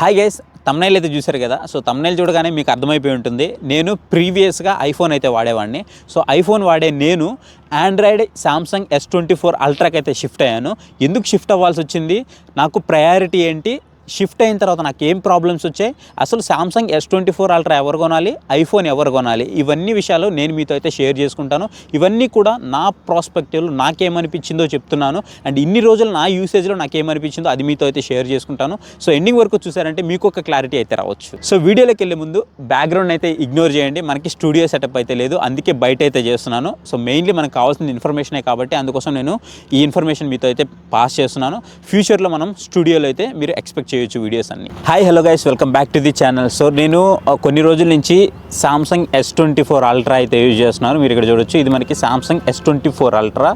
Hi guys thumbnail అయితే చూశారు కదా? సో తమ్నైల్ చూడగానే మీకు అర్థమైపోయి ఉంటుంది. నేను ప్రీవియస్గా ఐఫోన్ అయితే వాడేవాడిని. సో ఐఫోన్ వాడే నేను Android Samsung S twenty four అల్ట్రాకి అయితే షిఫ్ట్ అయ్యాను. ఎందుకు షిఫ్ట్ అవ్వాల్సి వచ్చింది? నాకు ప్రయారిటీ ఏంటి? షిఫ్ట్ అయిన తర్వాత నాకు ఏం ప్రాబ్లమ్స్ వచ్చాయి? అసలు Samsung S twenty four Ultra ఎవరు కొనాలి? ఐఫోన్ ఎవరు కొనాలి? ఇవన్నీ విషయాలు నేను మీతో అయితే షేర్ చేసుకుంటాను. ఇవన్నీ కూడా నా ప్రాస్పెక్టివ్లో నాకేమనిపించిందో చెప్తున్నాను. అండ్ ఇన్ని రోజులు నా యూసేజ్లో నాకేమనిపించిందో అది మీతో అయితే షేర్ చేసుకుంటాను. సో ఎండింగ్ వరకు చూసారంటే మీకు ఒక క్లారిటీ అయితే రావచ్చు. సో వీడియోలోకి వెళ్ళే ముందు బ్యాక్గ్రౌండ్ అయితే ఇగ్నోర్ చేయండి. మనకి స్టూడియో సెటప్ అయితే లేదు. అందుకే బయట అయితే చేస్తున్నాను. సో మెయిన్లీ మనకు కావాల్సిన ఇన్ఫర్మేషనే కాబట్టి అందుకోసం నేను ఈ ఇన్ఫర్మేషన్ మీతో అయితే పాస్ చేస్తున్నాను. ఫ్యూచర్లో మనం స్టూడియోలో అయితే మీరు ఎక్స్పెక్ట్ చేయొచ్చు వీడియోస్ అన్ని. Hi hello guys welcome back to the channel so నేను కొన్ని రోజుల నుంచి Samsung S twenty four Ultra అయితే యూజ్ చేస్తున్నాను మీరు ఇక్కడ చూడొచ్చు ఇది మనకి Samsung S twenty four Ultra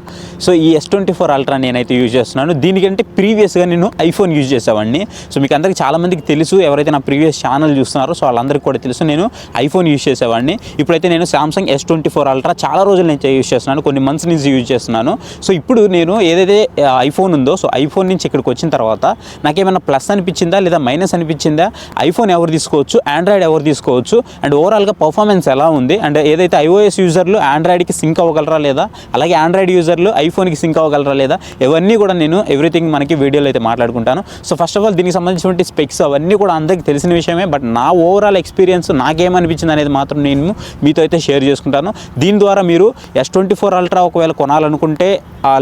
so ఈ ఎస్ ట్వంటీ ఫోర్ అల్ట్రా నేనైతే యూజ్ చేస్తున్నాను. దీనికంటే ప్రీవియస్గా నేను ఐఫోన్ యూజ్ చేసేవాడిని. సో మీకు అందరికీ చాలా మందికి తెలుసు ఎవరైతే నా ప్రీవియస్ ఛానల్ చూస్తున్నారో సో వాళ్ళందరికీ కూడా తెలుసు నేను ఐఫోన్ యూజ్ చేసేవాడిని. ఇప్పుడైతే నేను Samsung S twenty four Ultra చాలా రోజుల నుంచి యూజ్ చేస్తున్నాను కొన్ని మంత్స్ నుంచి యూజ్ చేస్తున్నాను. సో ఇప్పుడు నేను ఏదైతే ఐఫోన్ ఉందో సో ఐఫోన్ నుంచి ఇక్కడికి వచ్చిన తర్వాత నాకేమైనా ప్లస్ అనిపించిందా లేదా మైనస్ అనిపించిందా? ఐఫోన్ ఎవరు తీసుకోవచ్చు? ఆండ్రాయిడ్ ఎవరు తీసుకోవచ్చు? అండ్ ఓవరాల్గా పర్ఫార్మెన్స్ ఎలా ఉంది? అండ్ ఏదైతే ఐఓఎస్ యూజర్లు ఆండ్రాయిడ్కి సింక్ అవ్వగలరా లేదా? అలాగే ఆండ్రాయిడ్ యూజర్లు ఐఫోన్కి సింక్ అవ్వగలరా లేదా? ఇవన్నీ కూడా నేను ఎవ్రీథింగ్ మనకి వీడియోలో అయితే మాట్లాడుకుంటాను. సో ఫస్ట్ ఆఫ్ ఆల్ దీనికి సంబంధించినటువంటి స్పెక్స్ అవన్నీ కూడా అందరికీ తెలిసిన విషయమే బట్ నా ఓవరాల్ ఎక్స్పీరియన్స్ నాకేమనిపించింది అనేది మాత్రం నేను మీతో అయితే షేర్ చేసుకుంటాను. దీని ద్వారా మీరు ఎస్ ట్వంటీ ఫోర్ అల్ట్రా ఒకవేళ కొనాలనుకుంటే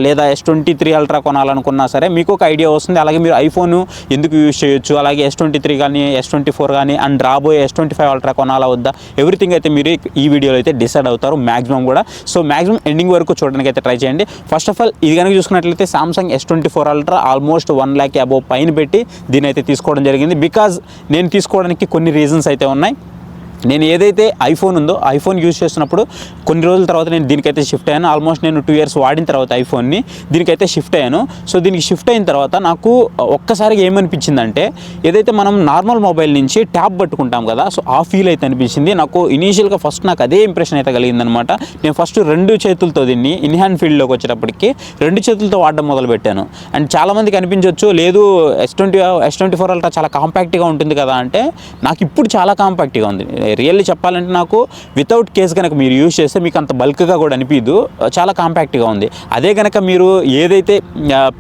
లేదా ఎస్ ట్వంటీ త్రీ అల్ట్రా కొనాలనుకున్నా సరే మీకు ఒక ఐడియా వస్తుంది. అలాగే మీరు ఐఫోన్ ఎందుకు యూజ్ చేయొచ్చు. అలాగే ఎస్ ట్వంటీ త్రీ కానీ ఎస్ ట్వంటీ ఫోర్ కానీ అండ్ రాబోయే ఎస్ ట్వంటీ ఫైవ్ అల్ట్రా కొనాలా వద్దా? ఎవ్రీథింగ్ అయితే మీరు ఈ వీడియోలో అయితే డిసైడ్ అవుతారు. మ్యాక్సిమం కూడా. సో మ్యాక్సిమం ఎండింగ్ వరకు చూడడానికి అయితే ట్రై చేయండి. ఫస్ట్ ఆఫ్ ఆల్ ఇది కనుక చూసుకున్నట్లయితే Samsung S twenty four ultra almost one lakh above పైన పెట్టి దీని అయితే తీసుకోవడం జరిగింది. బికాజ్ నేను తీసుకోవడానికి కొన్ని రీజన్స్ అయితే ఉన్నాయి. నేను ఏదైతే ఐఫోన్ ఉందో ఐఫోన్ యూజ్ చేస్తున్నప్పుడు కొన్ని రోజుల తర్వాత నేను దీనికైతే షిఫ్ట్ అయ్యాను. ఆల్మోస్ట్ నేను టూ ఇయర్స్ వాడిన తర్వాత ఐఫోన్ని దీనికైతే షిఫ్ట్ అయ్యాను. సో దీనికి షిఫ్ట్ అయిన తర్వాత నాకు ఒక్కసారిగా ఏమనిపించిందంటే ఏదైతే మనం నార్మల్ మొబైల్ నుంచి ట్యాబ్ పట్టుకుంటాం కదా సో ఆ ఫీల్ అయితే అనిపించింది. నాకు ఇనీషియల్గా ఫస్ట్ నాకు అదే ఇంప్రెషన్ అయితే కలిగిందనమాట నేను ఫస్ట్ రెండు చేతులతో దీన్ని ఇన్ హ్యాండ్ ఫీల్డ్లోకి వచ్చేటప్పటికి రెండు చేతులతో వాడడం మొదలుపెట్టాను అండ్ చాలామందికి అనిపించవచ్చు లేదు S twenty S twenty four ultra చాలా కాంపాక్ట్గా ఉంటుంది కదా అంటే నాకు ఇప్పుడు చాలా కాంపాక్ట్గా ఉంది. రియల్లీ చెప్పాలంటే నాకు వితౌట్ కేస్ కనుక మీరు యూజ్ చేస్తే మీకు అంత బల్క్గా కూడా అనిపించదు చాలా కాంపాక్ట్గా ఉంది. అదే కనుక మీరు ఏదైతే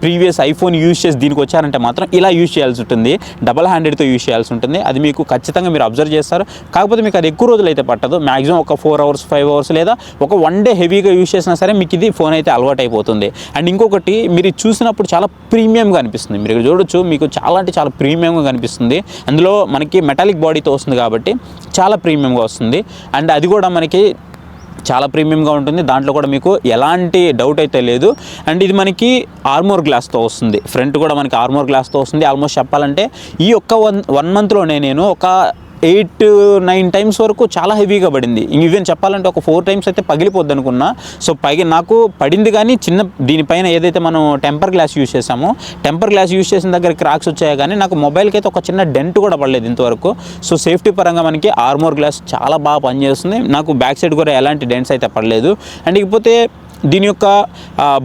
ప్రీవియస్ ఐఫోన్ యూజ్ చేసి దీనికి వచ్చారంటే మాత్రం ఇలా యూజ్ చేయాల్సి ఉంటుంది. డబల్ హ్యాండెడ్తో యూజ్ చేయాల్సి ఉంటుంది. అది మీకు ఖచ్చితంగా మీరు అబ్జర్వ్ చేస్తారు. కాకపోతే మీకు అది ఎక్కువ రోజులు అయితే పట్టదు. మ్యాక్సిమం ఒక ఫోర్ అవర్స్ ఫైవ్ అవర్స్ లేదా ఒక వన్ డే హెవీగా యూజ్ చేసినా సరే మీకు ఇది ఫోన్ అయితే అలవాటు అయిపోతుంది. అండ్ ఇంకొకటి మీరు చూసినప్పుడు చాలా ప్రీమియంగా అనిపిస్తుంది. మీరు చూడొచ్చు మీకు చాలా అంటే చాలా ప్రీమియంగా కనిపిస్తుంది. అందులో మనకి మెటాలిక్ బాడీతో వస్తుంది కాబట్టి చాలా ప్రీమియంగా వస్తుంది. అండ్ అది కూడా మనకి చాలా ప్రీమియంగా ఉంటుంది. దాంట్లో కూడా మీకు ఎలాంటి డౌట్ అయితే లేదు. అండ్ ఇది మనకి ఆర్మోర్ గ్లాస్తో వస్తుంది. ఫ్రంట్ కూడా మనకి ఆర్మోర్ గ్లాస్తో వస్తుంది. ఆల్మోస్ట్ చెప్పాలంటే ఈ ఒక్క వన్ వన్ మంత్లోనే నేను ఒక ఎయిట్ నైన్ టైమ్స్ వరకు చాలా హెవీగా పడింది. ఈవెన్ చెప్పాలంటే ఒక ఫోర్ టైమ్స్ అయితే పగిలిపోద్ది అనుకున్నా సో పైగా నాకు పడింది కానీ చిన్న దీనిపైన ఏదైతే మనం టెంపర్ గ్లాస్ యూజ్ చేసామో టెంపర్ గ్లాస్ యూజ్ చేసిన దగ్గర క్రాక్స్ వచ్చాయి కానీ నాకు మొబైల్కి అయితే ఒక చిన్న డెంట్ కూడా పడలేదు ఇంతవరకు. సో సేఫ్టీ పరంగా మనకి ఆర్మోర్ గ్లాస్ చాలా బాగా పనిచేస్తుంది. నాకు బ్యాక్ సైడ్ కూడా ఎలాంటి డెంట్స్ అయితే పడలేదు. అండ్ ఇకపోతే దీని యొక్క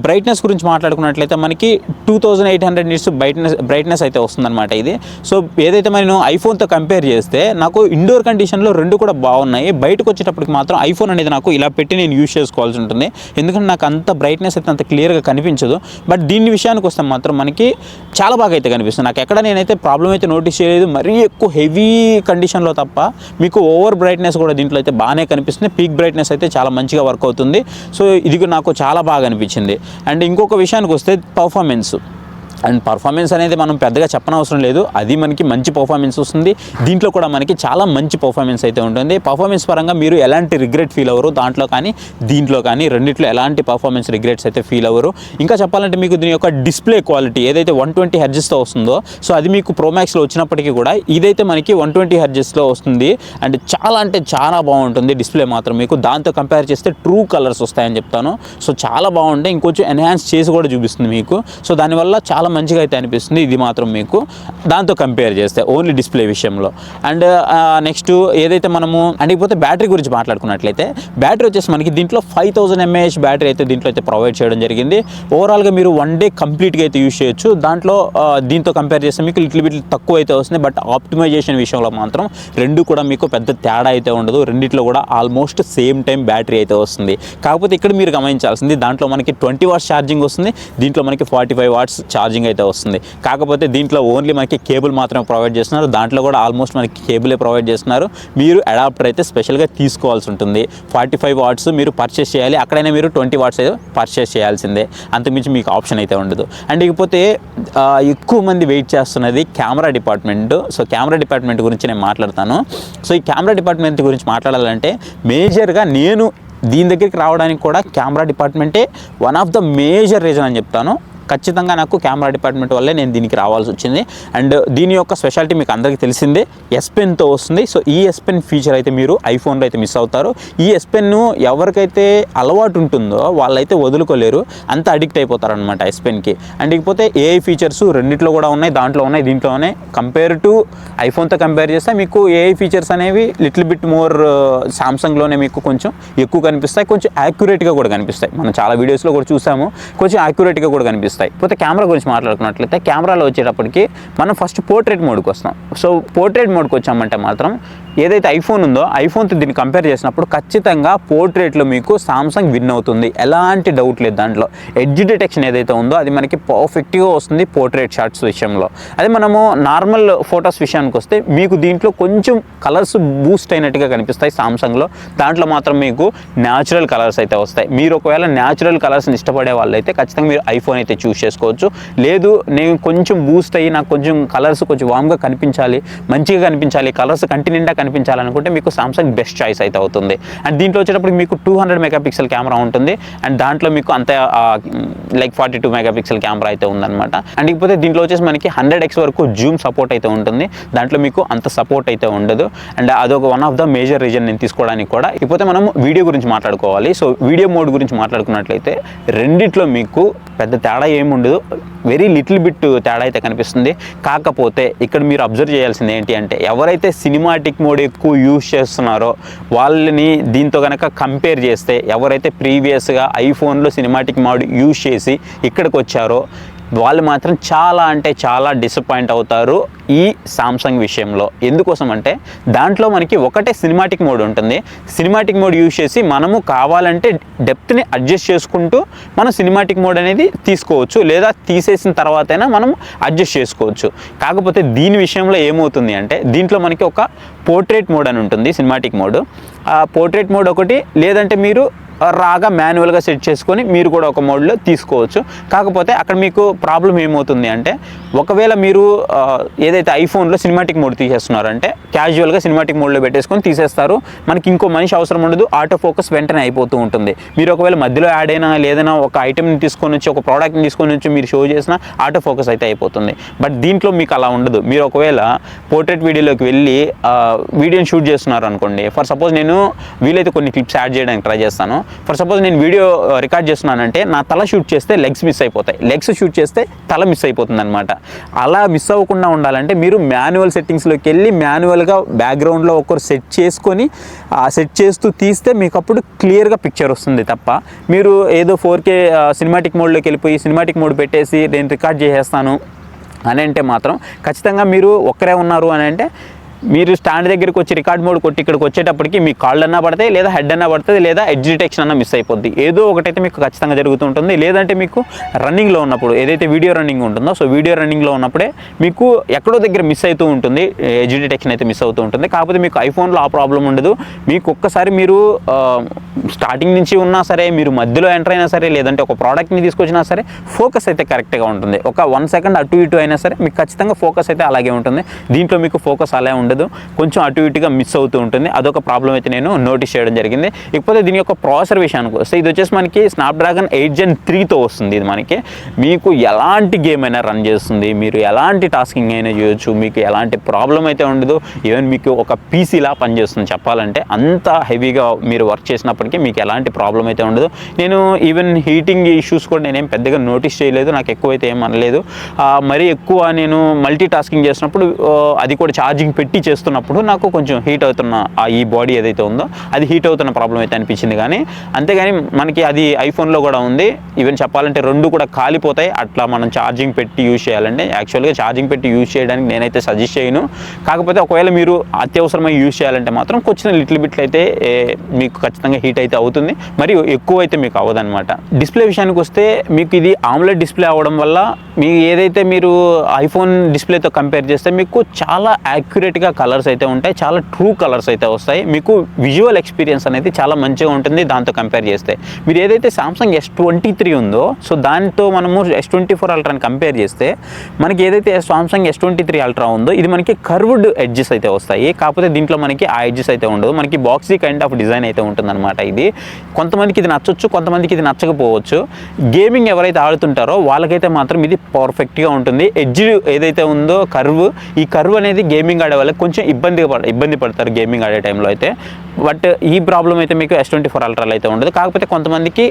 బ్రైట్నెస్ గురించి మాట్లాడుకున్నట్లయితే మనకి two thousand eight hundred nits brightness brightness అయితే వస్తుందన్నమాట ఇది. సో ఏదైతే నేను ఐఫోన్తో కంపేర్ చేస్తే నాకు ఇండోర్ కండిషన్లో రెండు కూడా బాగున్నాయి. బయటకు వచ్చేటప్పటికి మాత్రం ఐఫోన్ అనేది నాకు ఇలా పెట్టి నేను యూజ్ చేసుకోవాల్సి ఉంటుంది. ఎందుకంటే నాకు అంత బ్రైట్నెస్ అయితే అంత క్లియర్గా కనిపించదు. బట్ దీని విషయానికి వస్తే మాత్రం మనకి చాలా బాగా అయితే కనిపిస్తుంది. నాకు ఎక్కడ నేనైతే ప్రాబ్లం అయితే నోటీస్ చేయలేదు. మరీ ఎక్కువ హెవీ కండిషన్లో తప్ప మీకు ఓవర్ బ్రైట్నెస్ కూడా దీంట్లో అయితే బాగానే కనిపిస్తుంది. పీక్ బ్రైట్నెస్ అయితే చాలా మంచిగా వర్క్ అవుతుంది. సో ఇది నాకు చాలా బాగా అనిపించింది. అండ్ ఇంకొక విషయానికి వస్తే పర్ఫార్మెన్స్ అండ్ పర్ఫార్మెన్స్ అనేది మనం పెద్దగా చెప్పనవసరం లేదు. అది మనకి మంచి పర్ఫార్మెన్స్ వస్తుంది. దీంట్లో కూడా మనకి చాలా మంచి పర్ఫార్మెన్స్ అయితే ఉంటుంది. పర్ఫార్మెన్స్ పరంగా మీరు ఎలాంటి రిగ్రెట్ ఫీల్ అవ్వరు. దాంట్లో కానీ దీంట్లో కానీ రెండిట్లో ఎలాంటి పర్ఫార్మెన్స్ రిగ్రెట్స్ అయితే ఫీల్ అవ్వరు. ఇంకా చెప్పాలంటే మీకు దీని యొక్క డిస్ప్లే క్వాలిటీ ఏదైతే వన్ ట్వంటీ హెర్జెస్తో వస్తుందో సో అది మీకు ప్రోమాక్స్లో వచ్చినప్పటికీ కూడా ఇదైతే మనకి వన్ ట్వంటీ హెర్జెస్లో వస్తుంది. అండ్ చాలా అంటే చాలా బాగుంటుంది డిస్ప్లే మాత్రం మీకు. దాంతో కంపేర్ చేస్తే ట్రూ కలర్స్ వస్తాయని చెప్తాను. సో చాలా బాగుంటాయి. ఇంకొంచెం ఎన్హాన్స్ చేసి కూడా చూపిస్తుంది మీకు. సో దానివల్ల చాలా మంచిగా అయితే అనిపిస్తుంది. ఇది మాత్రం మీకు. దాంతో కంపేర్ చేస్తే ఓన్లీ డిస్ప్లే విషయంలో. అండ్ నెక్స్ట్ ఏదైతే మనము అంటే ఇకపోతే బ్యాటరీ గురించి మాట్లాడుకున్నట్లయితే బ్యాటరీ వచ్చేసి మనకి దీంట్లో ఫైవ్ థౌసండ్ ఎంఏహెచ్ బ్యాటరీ అయితే దీంట్లో అయితే ప్రొవైడ్ చేయడం జరిగింది. ఓవరాల్గా మీరు వన్ డే కంప్లీట్గా అయితే యూస్ చేయొచ్చు. దాంట్లో దీంతో కంపేర్ చేస్తే మీకు లిటిల్ బిట్ తక్కువ అయితే వస్తుంది. బట్ ఆప్టిమైజేషన్ విషయంలో మాత్రం రెండు కూడా మీకు పెద్ద తేడా అయితే ఉండదు. రెండిట్లో కూడా ఆల్మోస్ట్ సేమ్ టైం బ్యాటరీ అయితే వస్తుంది. కాకపోతే ఇక్కడ మీరు గమనించాల్సింది దాంట్లో మనకి ట్వంటీ వాట్స్ ఛార్జింగ్ వస్తుంది. దీంట్లో మనకి ఫార్టీ ఫైవ్ వాట్స్ ఛార్జింగ్ అయితే వస్తుంది. కాకపోతే దీంట్లో ఓన్లీ మనకి కేబుల్ మాత్రమే ప్రొవైడ్ చేస్తున్నారు. దాంట్లో కూడా ఆల్మోస్ట్ మనకి కేబులే ప్రొవైడ్ చేస్తున్నారు. మీరు అడాప్టర్ అయితే స్పెషల్గా తీసుకోవాల్సి ఉంటుంది. ఫార్టీ ఫైవ్ వాట్స్ మీరు పర్చేస్ చేయాలి. అక్కడైనా మీరు ట్వంటీ వాట్స్ అయితే పర్చేస్ చేయాల్సిందే. అంతకుమించి మీకు ఆప్షన్ అయితే ఉండదు. అండ్ ఇకపోతే ఎక్కువ మంది వెయిట్ చేస్తున్నది camera department. So camera department గురించి నేను మాట్లాడతాను. సో ఈ కెమెరా డిపార్ట్మెంట్ గురించి మాట్లాడాలంటే మేజర్గా నేను దీని దగ్గరికి రావడానికి కూడా కెమెరా డిపార్ట్మెంటే one of the major reason అని చెప్తాను. ఖచ్చితంగా నాకు కెమెరా డిపార్ట్మెంట్ వల్లే నేను దీనికి రావాల్సి వచ్చింది. అండ్ దీని యొక్క స్పెషాలిటీ మీకు అందరికీ తెలిసిందే ఎస్ పెన్తో వస్తుంది. సో ఈ ఎస్ పెన్ ఫీచర్ అయితే మీరు ఐఫోన్లో అయితే మిస్ అవుతారు. ఈ ఎస్ పెన్ను ఎవరికైతే అలవాటు ఉంటుందో వాళ్ళైతే వదులుకోలేరు. అంత అడిక్ట్ అయిపోతారు అనమాట ఎస్ పెన్కి అండ్ ఇకపోతే ఏఐ ఫీచర్స్ రెండిట్లో కూడా ఉన్నాయి దాంట్లో ఉన్నాయి దీంట్లో ఉన్నాయి. కంపేర్ టు ఐఫోన్తో కంపేర్ చేస్తే మీకు ఏఐ ఫీచర్స్ అనేవి లిటిల్ బిట్ మోర్ సామ్సంగ్లోనే మీకు కొంచెం ఎక్కువ కనిపిస్తాయి. కొంచెం యాక్యురేట్గా కూడా కనిపిస్తాయి. మనం చాలా వీడియోస్లో కూడా చూసాము. కొంచెం యాక్యురేట్గా కూడా కనిపిస్తాయి. పోతే కెమెరా గురించి మాట్లాడుకున్నట్లయితే కెమెరాలో వచ్చేటప్పటికి మనం ఫస్ట్ పోర్ట్రేట్ మోడ్కి వస్తాం సో పోర్ట్రేట్ మోడ్కి వచ్చామంటే మాత్రం ఏదైతే ఐఫోన్ ఉందో ఐఫోన్తో దీన్ని కంపేర్ చేసినప్పుడు ఖచ్చితంగా పోర్ట్రేట్లో మీకు సామ్సంగ్ విన్ అవుతుంది. ఎలాంటి డౌట్ లేదు దాంట్లో. ఎడ్జ్ డిటెక్షన్ ఏదైతే ఉందో అది మనకి పర్ఫెక్ట్గా వస్తుంది పోర్ట్రేట్ షాట్స్ విషయంలో. అదే మనము నార్మల్ ఫొటోస్ విషయానికి వస్తే మీకు దీంట్లో కొంచెం కలర్స్ బూస్ట్ అయినట్టుగా కనిపిస్తాయి సామ్సంగ్లో దాంట్లో మాత్రం మీకు న్యాచురల్ కలర్స్ అయితే వస్తాయి. మీరు ఒకవేళ న్యాచురల్ కలర్స్ని ఇష్టపడే వాళ్ళైతే ఖచ్చితంగా మీరు ఐఫోన్ అయితే చూస్ చేసుకోవచ్చు. లేదు నేను కొంచెం బూస్ట్ అయ్యి నాకు కొంచెం కలర్స్ కొంచెం వామ్గా కనిపించాలి మంచిగా కనిపించాలి కలర్స్ కంటిన్యూగా కనిపించాలనుకుంటే మీకు సామ్సంగ్ బెస్ట్ చాయిస్ అయితే అవుతుంది. అండ్ దీంట్లో వచ్చేటప్పుడు మీకు టూ హండ్రెడ్ మెగాపిక్సెల్ కెమెరా ఉంటుంది. అండ్ దాంట్లో మీకు అంత like forty two megapixel camera అయితే ఉందన్నమాట. అండ్ ఇకపోతే దీంట్లో వచ్చేసి మనకి హండ్రెడ్ ఎక్స్ వరకు జూమ్ సపోర్ట్ అయితే ఉంటుంది. దాంట్లో మీకు అంత సపోర్ట్ అయితే ఉండదు. అండ్ అదొక one of the major reason నేను తీసుకోవడానికి కూడా. ఇకపోతే మనం వీడియో గురించి మాట్లాడుకోవాలి. సో వీడియో మోడ్ గురించి మాట్లాడుకున్నట్లయితే రెండిట్లో మీకు పెద్ద తేడా ఏముండదు. వెరీ లిటిల్ బిట్ తేడా అయితే కనిపిస్తుంది. కాకపోతే ఇక్కడ మీరు అబ్జర్వ్ చేయాల్సింది ఏంటి అంటే ఎవరైతే సినిమాటిక్ మోడ్ ఎక్కువ యూస్ చేస్తున్నారో వాళ్ళని దీంతో కనుక కంపేర్ చేస్తే ఎవరైతే ప్రీవియస్గా ఐఫోన్లో సినిమాటిక్ మోడ్ యూస్ చేసి ఇక్కడికి వచ్చారో వాళ్ళు మాత్రం చాలా అంటే చాలా డిసప్పాయింట్ అవుతారు ఈ సామ్సంగ్ విషయంలో. ఎందుకోసం అంటే దాంట్లో మనకి ఒకటే సినిమాటిక్ మోడ్ ఉంటుంది. సినిమాటిక్ మోడ్ యూజ్ చేసి మనము కావాలంటే డెప్త్ని అడ్జస్ట్ చేసుకుంటూ మనం సినిమాటిక్ మోడ్ అనేది తీసుకోవచ్చు. లేదా తీసేసిన తర్వాతైనా మనం అడ్జస్ట్ చేసుకోవచ్చు. కాకపోతే దీని విషయంలో ఏమవుతుంది అంటే దీంట్లో మనకి ఒక పోర్ట్రేట్ మోడ్ అని ఉంటుంది సినిమాటిక్ మోడ్ ఆ పోర్ట్రేట్ మోడ్ ఒకటి లేదంటే మీరు రాగా మాన్యువల్గా సెట్ చేసుకొని మీరు కూడా ఒక మోడ్లో తీసుకోవచ్చు. కాకపోతే అక్కడ మీకు ప్రాబ్లం ఏమవుతుంది అంటే ఒకవేళ మీరు ఏదైతే ఐఫోన్లో సినిమాటిక్ మోడ్ తీసేస్తున్నారంటే క్యాజువల్గా సినిమాటిక్ మోడ్లో పెట్టేసుకొని తీసేస్తారు. మనకి ఇంకో మనిషి అవసరం ఉండదు ఆటో ఫోకస్ వెంటనే అయిపోతూ ఉంటుంది. మీరు ఒకవేళ మధ్యలో యాడ్ అయినా లేదైనా ఒక ఐటెంని తీసుకొని వచ్చి ఒక ప్రోడక్ట్ని తీసుకొని వచ్చి మీరు షో చేసినా ఆటో ఫోకస్ అయితే అయిపోతుంది. బట్ దీంట్లో మీకు అలా ఉండదు. మీరు ఒకవేళ పోర్ట్రేట్ వీడియోలోకి వెళ్ళి వీడియోని షూట్ చేస్తున్నారు అనుకోండి ఫర్ సపోజ్ నేను వీలైతే కొన్ని క్లిప్స్ యాడ్ చేయడానికి ట్రై చేస్తాను. ఫర్ సపోజ్ నేను వీడియో రికార్డ్ uh, చేస్తున్నానంటే నా తల షూట్ చేస్తే లెగ్స్ మిస్ అయిపోతాయి. లెగ్స్ షూట్ చేస్తే తల మిస్ అయిపోతుంది అనమాట అలా మిస్ అవ్వకుండా ఉండాలంటే మీరు మాన్యువల్ సెట్టింగ్స్లోకి వెళ్ళి మాన్యువల్గా బ్యాక్గ్రౌండ్లో ఒకరు సెట్ చేసుకొని ఆ సెట్ చేస్తూ తీస్తే మీకు అప్పుడు క్లియర్గా పిక్చర్ వస్తుంది తప్ప. మీరు ఏదో ఫోర్ కే సినిమాటిక్ మోడ్లోకి వెళ్ళిపోయి సినిమాటిక్ మోడ్ పెట్టేసి నేను రికార్డ్ చేసేస్తాను అని అంటే మాత్రం ఖచ్చితంగా మీరు ఒక్కరే ఉన్నారు అని అంటే మీరు స్టాండ్ దగ్గరికి వచ్చి రికార్డ్ మోడ్ కొట్టి ఇక్కడికి వచ్చేటప్పటికి మీ కాళ్ళు అన్నా పడతాయి లేదా హెడ్ అన్నా పడుతుంది లేదా ఎడ్జ్ డిటెక్షన్ అన్నా మిస్ అయిపోద్ది. ఏదో ఒకటైతే మీకు ఖచ్చితంగా జరుగుతూ ఉంటుంది. లేదంటే మీకు రన్నింగ్లో ఉన్నప్పుడు ఏదైతే వీడియో రన్నింగ్ ఉంటుందో సో వీడియో రన్నింగ్లో ఉన్నప్పుడే మీకు ఎక్కడో దగ్గర మిస్ అవుతూ ఉంటుంది. ఎడ్జ్ డిటెక్షన్ అయితే మిస్ అవుతూ ఉంటుంది. కాకపోతే మీకు ఐఫోన్లో ఆ ప్రాబ్లం ఉండదు. మీకు ఒక్కసారి మీరు స్టార్టింగ్ నుంచి ఉన్నా సరే మీరు మధ్యలో ఎంటర్ అయినా సరే లేదంటే ఒక ప్రోడక్ట్ని తీసుకొచ్చినా సరే ఫోకస్ అయితే కరెక్ట్గా ఉంటుంది. ఒక వన్ సెకండ్ అటు ఇటు అయినా సరే మీకు ఖచ్చితంగా ఫోకస్ అయితే అలాగే ఉంటుంది. దీంట్లో మీకు ఫోకస్ అలా ఉండదు. కొంచెం అటు ఇటుగా మిస్ అవుతూ ఉంటుంది. అదొక ప్రాబ్లం అయితే నేను నోటీస్ చేయడం జరిగింది. ఇకపోతే దీని యొక్క ప్రాసెసర్ విషయానికి వస్తే ఇది వచ్చేసి మనకి స్నాప్డ్రాగన్ ఎయిట్ జెన్ త్రీతో వస్తుంది ఇది మనకి. మీకు ఎలాంటి గేమ్ అయినా రన్ చేస్తుంది. మీరు ఎలాంటి టాస్కింగ్ అయినా చేయొచ్చు. మీకు ఎలాంటి ప్రాబ్లం అయితే ఉండదు. ఈవెన్ మీకు ఒక పీసీలా పనిచేస్తుంది చెప్పాలంటే. అంత హెవీగా మీరు వర్క్ చేసినప్పటికీ మీకు ఎలాంటి ప్రాబ్లం అయితే ఉండదు. నేను ఈవెన్ హీటింగ్ ఇష్యూస్ కూడా నేనేం పెద్దగా నోటీస్ చేయలేదు. నాకు ఎక్కువైతే ఏం అనలేదు. మరీ ఎక్కువ నేను మల్టీ టాస్కింగ్ చేసినప్పుడు అది కూడా ఛార్జింగ్ పెట్టి చేస్తున్నప్పుడు నాకు కొంచెం హీట్ అవుతున్న ఆ ఈ బాడీ ఏదైతే ఉందో అది హీట్ అవుతున్న ప్రాబ్లం అయితే అనిపించింది. కానీ అంతేగాని మనకి అది ఐఫోన్లో కూడా ఉంది. ఈవెన్ చెప్పాలంటే రెండు కూడా కాలిపోతాయి. అట్లా మనం ఛార్జింగ్ పెట్టి యూజ్ చేయాలంటే యాక్చువల్గా ఛార్జింగ్ పెట్టి యూజ్ చేయడానికి నేనైతే సజెస్ట్ చేయను. కాకపోతే ఒకవేళ మీరు అత్యవసరమై యూజ్ చేయాలంటే మాత్రం కొంచెం లిటిల్ బిట్లు అయితే మీకు ఖచ్చితంగా హీట్ అయితే అవుతుంది. మరియు ఎక్కువ అయితే మీకు అవ్వదన్నమాట. డిస్ప్లే విషయానికి వస్తే మీకు ఇది ఆమ్లెట్ డిస్ప్లే అవ్వడం వల్ల మీ ఏదైతే మీరు ఐఫోన్ డిస్ప్లేతో కంపేర్ చేస్తే మీకు చాలా యాక్యురేట్గా కలర్స్ అయితే ఉంటాయి. చాలా ట్రూ కలర్స్ అయితే వస్తాయి. మీకు విజువల్ ఎక్స్పీరియన్స్ అనేది చాలా మంచిగా ఉంటుంది దాంతో కంపేర్ చేస్తే. మీరు ఏదైతే సామ్సంగ్ ఎస్ ట్వంటీ త్రీ ఉందో సో దాంతో మనము ఎస్ ట్వంటీ ఫోర్ అల్ట్రాని కంపేర్ చేస్తే మనకి ఏదైతే Samsung S twenty three ultra ఉందో ఇది మనకి కర్వ్డ్ ఎడ్జెస్ అయితే వస్తాయి. కాకపోతే దీంట్లో మనకి ఆ ఎడ్జెస్ అయితే ఉండదు మనకి బాక్సీ కైండ్ ఆఫ్ డిజైన్ అయితే ఉంటుందన్నమాట ఇది. కొంతమందికి ఇది నచ్చొచ్చు కొంతమందికి ఇది నచ్చకపోవచ్చు. గేమింగ్ ఎవరైతే ఆడుతుంటారో వాళ్ళకైతే మాత్రం ఇది పర్ఫెక్ట్గా ఉంటుంది. ఎడ్జ్ ఏదైతే ఉందో కర్వ్ ఈ కర్వ్ అనేది గేమింగ్ ఆడే వాళ్ళకి కొంచెం ఇబ్బంది పడ ఇబ్బంది పడతారు గేమింగ్ ఆడే టైంలో అయితే. బట్ ఈ ప్రాబ్లం అయితే మీకు ఎస్ ట్వంటీ ఫోర్ అల్ట్రాలో అయితే ఉండదు. కాకపోతే కొంతమందికి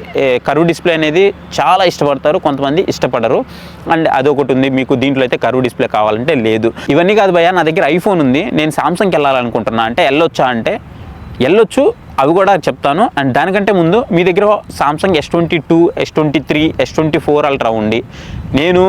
కరువు డిస్ప్లే అనేది చాలా ఇష్టపడతారు కొంతమంది ఇష్టపడరు. అండ్ అదొకటి ఉంది మీకు దీంట్లో అయితే కరువు డిస్ప్లే కావాలంటే లేదు. ఇవన్నీ కాదు భయ్యా నా దగ్గర ఐఫోన్ ఉంది నేను సామ్సంగ్కి వెళ్ళాలనుకుంటున్నా. అంటే వెళ్ళొచ్చా అంటే వెళ్ళొచ్చు అవి కూడా చెప్తాను. అండ్ దానికంటే ముందు మీ దగ్గర Samsung S twenty two S twenty three S twenty four ultra ఉండి నేను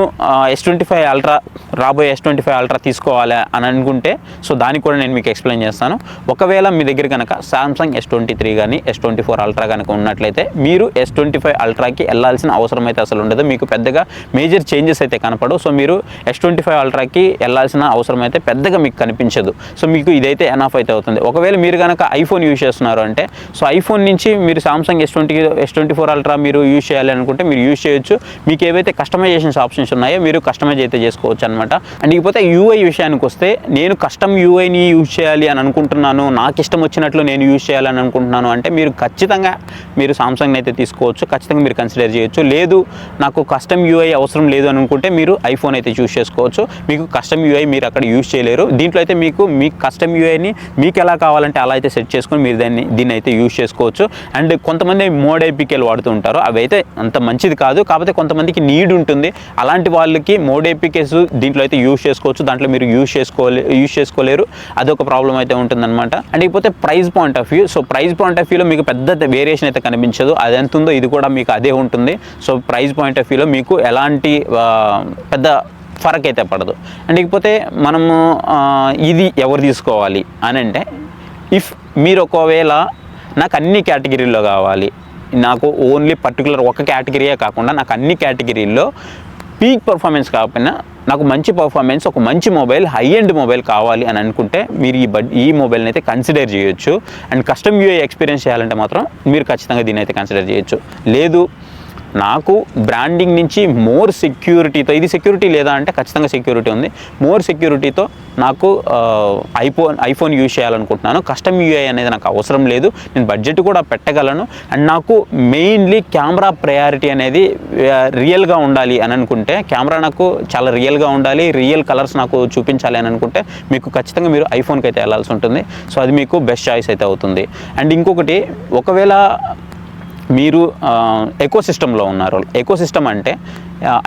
ఎస్ ట్వంటీ ఫైవ్ అల్ట్రా రాబోయే ఎస్ ట్వంటీ ఫైవ్ అల్ట్రా తీసుకోవాలి అని అనుకుంటే సో దానికి కూడా నేను మీకు ఎక్స్ప్లెయిన్ చేస్తాను. ఒకవేళ మీ దగ్గర కనుక సామ్సంగ్ ఎస్ ట్వంటీ త్రీ కానీ ఎస్ ట్వంటీ ఫోర్ అల్ట్రా కనుక ఉన్నట్లయితే మీరు ఎస్ ట్వంటీ ఫైవ్ అల్ట్రాకి వెళ్ళాల్సిన అవసరం అయితే అసలు ఉండదు. మీకు పెద్దగా మేజర్ చేంజెస్ అయితే కనపడవు. సో మీరు ఎస్ ట్వంటీ ఫైవ్ అల్ట్రాకి వెళ్ళాల్సిన అవసరం అయితే పెద్దగా మీకు కనిపించదు. సో మీకు ఇదైతే ఎనాఫ్ అయితే అవుతుంది. ఒకవేళ మీరు కనుక ఐఫోన్ యూజ్ చేస్తున్నారు అంటే సో ఐఫోన్ నుంచి మీరు Samsung S twenty S twenty four ultra మీరు యూజ్ చేయాలి అనుకుంటే మీరు యూజ్ చేయొచ్చు. మీకు ఏవైతే కస్టమైజేషన్ ఆప్షన్స్ ఉన్నాయో మీరు కస్టమైజ్ అయితే చేసుకోవచ్చు అనమాట అండ్ ఇకపోతే యూఐ విషయానికి వస్తే నేను కస్టమ్ యూఐని యూజ్ చేయాలి అని అనుకుంటున్నాను. నాకు ఇష్టం వచ్చినట్లు నేను యూజ్ చేయాలని అనుకుంటున్నాను. అంటే మీరు ఖచ్చితంగా మీరు సామ్సంగ్ అయితే తీసుకోవచ్చు. ఖచ్చితంగా మీరు కన్సిడర్ చేయొచ్చు. లేదు నాకు కస్టమ్ యూఐ అవసరం లేదు అని అనుకుంటే మీరు ఐఫోన్ అయితే చూస్ చేసుకోవచ్చు. మీకు కస్టమ్ యూఐ మీరు అక్కడ యూజ్ చేయలేరు. దీంట్లో అయితే మీకు మీ కస్టమ్ యూఐని మీకు ఎలా కావాలంటే అలా అయితే సెట్ చేసుకొని మీరు దాన్ని దీన్ని అయితే యూజ్ చేసుకోవచ్చు. అండ్ కొంతమంది మోడ్ ఏపీకేలు వాడుతూ ఉంటారు. అవి అయితే అంత మంచిది కాదు. కాకపోతే కొంతమందికి నీడ్ ఉంటుంది. అలాంటి వాళ్ళకి మోడ్ ఏపీకేస్ దీంట్లో అయితే యూజ్ చేసుకోవచ్చు. దాంట్లో మీరు యూజ్ చేసుకోలే యూజ్ చేసుకోలేరు. అదొక ప్రాబ్లం అయితే ఉంటుందన్నమాట. అండ్ ఇకపోతే price point of view so price point of వ్యూలో మీకు పెద్ద వేరియేషన్ అయితే కనిపించదు. అది ఎంత ఉందో ఇది కూడా మీకు అదే ఉంటుంది. సో ప్రైస్ పాయింట్ ఆఫ్ వ్యూలో మీకు ఎలాంటి పెద్ద ఫరక్ అయితే పడదు. అండ్ ఇకపోతే మనము ఇది ఎవరు తీసుకోవాలి అని అంటే ఇఫ్ మీరు ఒకవేళ నాకు అన్ని కేటగిరీల్లో కావాలి నాకు ఓన్లీ పర్టికులర్ ఒక కేటగిరీయే కాకుండా నాకు అన్ని కేటగిరీల్లో పీక్ పర్ఫార్మెన్స్ కాకపోయినా నాకు మంచి పర్ఫార్మెన్స్ ఒక మంచి మొబైల్ హై ఎండ్ మొబైల్ కావాలి అని అనుకుంటే మీరు ఈ బడ్ ఈ మొబైల్ని అయితే కన్సిడర్ చేయొచ్చు. అండ్ కస్టమ్ యూఐ ఎక్స్పీరియన్స్ చేయాలంటే మాత్రం మీరు ఖచ్చితంగా దీన్ని అయితే కన్సిడర్ చేయొచ్చు. లేదు నాకు బ్రాండింగ్ నుంచి మోర్ సెక్యూరిటీతో ఇది సెక్యూరిటీ లేదా అంటే ఖచ్చితంగా సెక్యూరిటీ ఉంది. మోర్ సెక్యూరిటీతో నాకు ఐఫోన్ ఐఫోన్ యూజ్ చేయాలనుకుంటున్నాను. కస్టమ్ యూఐ అనేది నాకు అవసరం లేదు. నేను బడ్జెట్ కూడా పెట్టగలను. అండ్ నాకు మెయిన్లీ కెమెరా ప్రయారిటీ అనేది రియల్గా ఉండాలి అని అనుకుంటే కెమెరా నాకు చాలా రియల్గా ఉండాలి. రియల్ కలర్స్ నాకు చూపించాలి అని అనుకుంటే మీకు ఖచ్చితంగా మీరు ఐఫోన్కి అయితే వెళ్ళాల్సి ఉంటుంది. సో అది మీకు బెస్ట్ చాయిస్ అయితే అవుతుంది. అండ్ ఇంకొకటి ఒకవేళ మీరు ఎకో సిస్టంలో ఉన్నారు. ఎకో సిస్టమ్ అంటే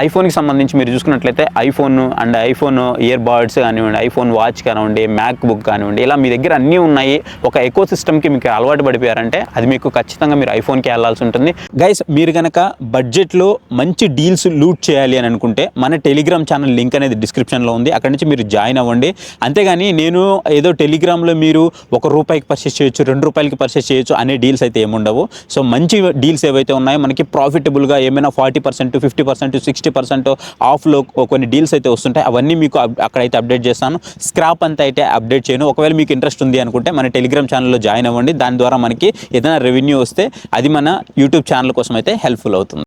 ఐఫోన్కి సంబంధించి మీరు చూసుకున్నట్లయితే iPhone and iPhone earbuds కానివ్వండి ఐఫోన్ వాచ్ కానివ్వండి మ్యాక్ బుక్ కానివ్వండి ఇలా మీ దగ్గర అన్నీ ఉన్నాయి. ఒక ఎకో సిస్టమ్కి మీకు అలవాటు పడిపోయారంటే అది మీకు ఖచ్చితంగా మీరు ఐఫోన్కి వెళ్ళాల్సి ఉంటుంది. గైస్ మీరు కనుక బడ్జెట్లో మంచి డీల్స్ లూట్ చేయాలి అని అనుకుంటే మన టెలిగ్రామ్ ఛానల్ లింక్ అనేది డిస్క్రిప్షన్లో ఉంది. అక్కడ నుంచి మీరు జాయిన్ అవ్వండి. అంతేగాని నేను ఏదో టెలిగ్రామ్లో మీరు ఒక రూపాయికి పర్చేస్ చేయొచ్చు రెండు రూపాయలకి పర్చేస్ చేయొచ్చు అనే డీల్స్ అయితే ఏముండవు. సో మంచి డీల్స్ ఏవైతే ఉన్నాయో మనకి ప్రాఫిటబుల్గా ఏమైనా forty percent fifty percent sixty percent ఆఫ్లో కొన్ని డీల్స్ అయితే వస్తుంటాయి. అవన్నీ మీకు అక్కడైతే అప్డేట్ చేస్తాను. స్క్రాప్ అంతా అయితే అప్డేట్ చేయను. ఒకవేళ మీకు ఇంట్రెస్ట్ ఉంది అనుకుంటే మన టెలిగ్రామ్ ఛానల్లో జాయిన్ అవ్వండి. దాని ద్వారా మనకి ఏదైనా రెవెన్యూ వస్తే అది మన యూట్యూబ్ ఛానల్ కోసం అయితే హెల్ప్ఫుల్ అవుతుంది.